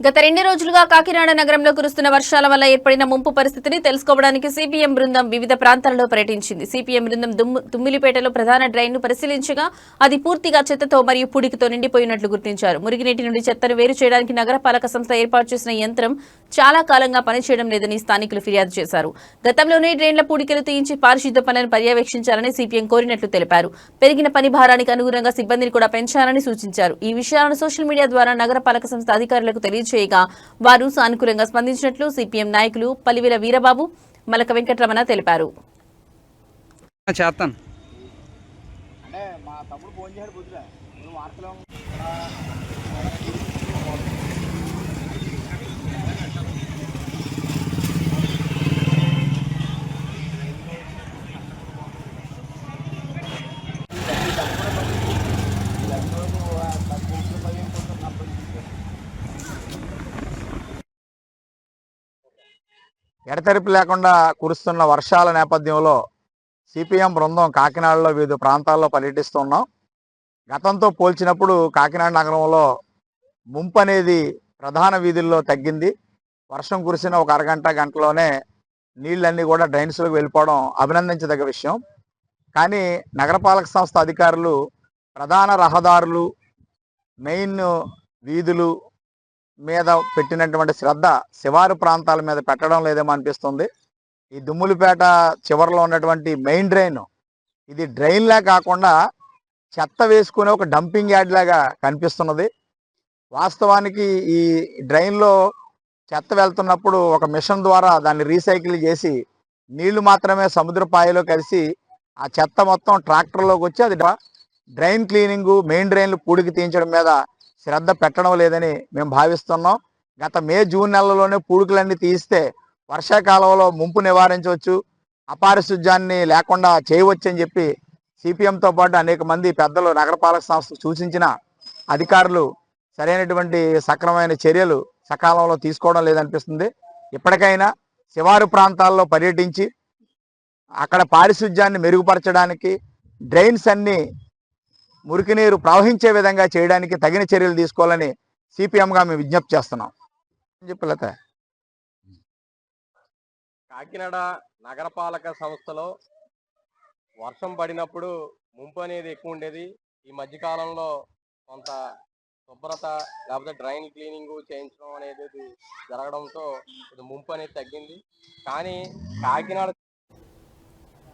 గత రెండు రోజులుగా కాకినాడ నగరంలో కురుస్తున్న వర్షాల వల్ల ఏర్పడిన ముంపు పరిస్థితిని తెలుసుకోవడానికి సిపిఎం బృందం వివిధ ప్రాంతాలలో పర్యటించింది. సిపిఎం బృందం దుమ్ము- తుమ్మిలిపేటలో ప్రధాన డ్రైన్ను పరిశీలించగా అది పూర్తిగా చెత్తతో మరియు పుడికితో నిండిపోయినట్లు గుర్తించారు. మురిగినీటి నుండి చెత్తను వేరు చేయడానికి నగరపాలక సంస్థ ఏర్పాటు చేసిన యంత్రం చాలా కాలంగా పనిచేయడం లేదని స్థానికులు ఫిర్యాదు చేశారు. గతంలోనే డ్రైన్ల పూడికలు తీయించి పారిశుద్ధ పనులను పర్యవేక్షించాలని సిపిఎం కోరినట్లు తెలిపారు. పెరిగిన పని భారానికి అనుగుణంగా సిబ్బందిని కూడా పెంచాలని సూచించారు. ఈ విషయాలను సోషల్ మీడియా ద్వారా నగరపాలక సంస్థ అధికారులకు తెలియజేయగా వారు సానుకూలంగా స్పందించినట్లు సిపిఎం నాయకులు పలివెల వీరబాబు మలక వెంకటరమణ తెలిపారు. చేస్తాను. అంటే మా తమ్ముడు ఫోన్ చేశాడు వార్తలో ఎడతెరిపి లేకుండా కురుస్తున్న వర్షాల నేపథ్యంలో సిపిఎం బృందం కాకినాడలో వివిధ ప్రాంతాల్లో పర్యటిస్తున్నాం గతంతో పోల్చినప్పుడు కాకినాడ నగరంలో ముంపు అనేది ప్రధాన వీధుల్లో తగ్గింది. వర్షం కురిసిన ఒక అరగంట గంటలోనే నీళ్ళన్నీ కూడా డ్రైన్స్లోకి వెళ్ళిపోవడం అభినందించదగ్గ విషయం. కానీ నగరపాలక సంస్థ అధికారులు ప్రధాన రహదారులు మెయిన్ వీధులు మీద పెట్టినటువంటి శ్రద్ధ శివారు ప్రాంతాల మీద పెట్టడం లేదేమో అనిపిస్తుంది. ఈ దుమ్ములపేట చివరిలో ఉన్నటువంటి మెయిన్ డ్రైన్ ఇది డ్రైన్లా కాకుండా చెత్త వేసుకునే ఒక డంపింగ్ యార్డ్ లాగా కనిపిస్తున్నది. వాస్తవానికి ఈ డ్రైన్లో చెత్త వెళ్తున్నప్పుడు ఒక మిషన్ ద్వారా దాన్ని రీసైకిల్ చేసి నీళ్ళు మాత్రమే సముద్ర పాయలో కలిసి ఆ చెత్త మొత్తం ట్రాక్టర్లోకి వచ్చి అది డ్రైన్ క్లీనింగ్ మెయిన్ డ్రైన్లు పూడికి తీయించడం మీద శ్రద్ధ పెట్టడం లేదని మేము భావిస్తున్నాం. గత మే జూన్ నెలలోనే పూడికలన్నీ తీస్తే వర్షాకాలంలో ముంపు నివారించవచ్చు. అపారిశుధ్యాన్ని లేకుండా చేయవచ్చు అని చెప్పి సిపిఎంతో పాటు అనేక మంది పెద్దలు నగరపాలక సంస్థ సూచించిన అధికారులు సరైనటువంటి సక్రమైన చర్యలు సకాలంలో తీసుకోవడం లేదనిపిస్తుంది. ఇప్పటికైనా శివారు ప్రాంతాల్లో పర్యటించి అక్కడ పారిశుధ్యాన్ని మెరుగుపరచడానికి డ్రైన్స్ అన్నీ మురికి నీరు ప్రవహించే విధంగా చేయడానికి తగిన చర్యలు తీసుకోవాలని సిపిఎంగా మేము విజ్ఞప్తి చేస్తున్నాం. చెప్పలేత కాకినాడ నగరపాలక సంస్థలో వర్షం పడినప్పుడు ముంపు అనేది ఎక్కువ ఉండేది. ఈ మధ్యకాలంలో కొంత శుభ్రత లేకపోతే డ్రైన్ క్లీనింగ్ చేయించడం అనేది జరగడంతో ఇది ముంపు అనేది తగ్గింది. కానీ కాకినాడ